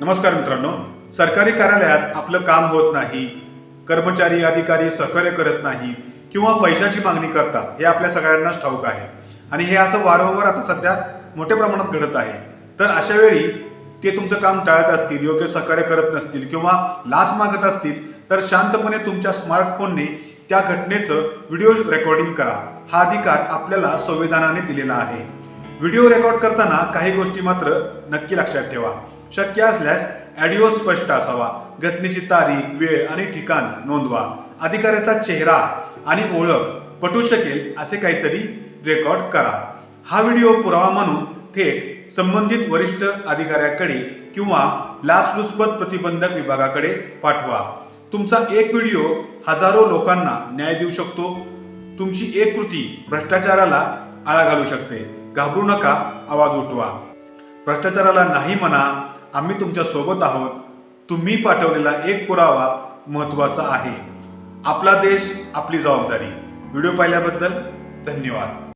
नमस्कार मित्रांनो. सरकारी कार्यालयात आपलं काम होत नाही कर्मचारी अधिकारी सहकार्य करत नाही किंवा पैशाची मागणी करतात हे आपल्या सगळ्यांनाच ठाऊक आहे. आणि हे असं वारंवार आता सध्या मोठ्या प्रमाणात घडत आहे. तर अशा वेळी ते तुमचं काम टाळत असतील योग्य सहकार्य करत नसतील किंवा लाच मागत असतील तर शांतपणे तुमच्या स्मार्टफोनने त्या घटनेचं व्हिडिओ रेकॉर्डिंग करा. हा अधिकार आपल्याला संविधानाने दिलेला आहे. व्हिडिओ रेकॉर्ड करताना काही गोष्टी मात्र नक्की लक्षात ठेवा. शक्य असल्यास ॲडिओ स्पष्ट असावा. घटनेची तारीख वेळ आणि ठिकाण नोंदवा. अधिकाऱ्याचा चेहरा आणि ओळख पटू शकेल असे काहीतरी रेकॉर्ड करा. हा व्हिडिओ पुरावा म्हणून थेट संबंधित वरिष्ठ अधिकाऱ्याकडे किंवा लाचलुचपत प्रतिबंधक विभागाकडे पाठवा. तुमचा एक व्हिडिओ हजारो लोकांना न्याय देऊ शकतो. तुमची एक कृती भ्रष्टाचाराला आळा घालू शकते. घाबरू नका आवाज उठवा. भ्रष्टाचाराला नाही म्हणा आम्ही तुमच्यासोबत आहोत. तुम्ही पाठवलेला एक पुरावा महत्त्वाचा आहे. आपला देश आपली जबाबदारी. व्हिडिओ पाहिल्याबद्दल धन्यवाद.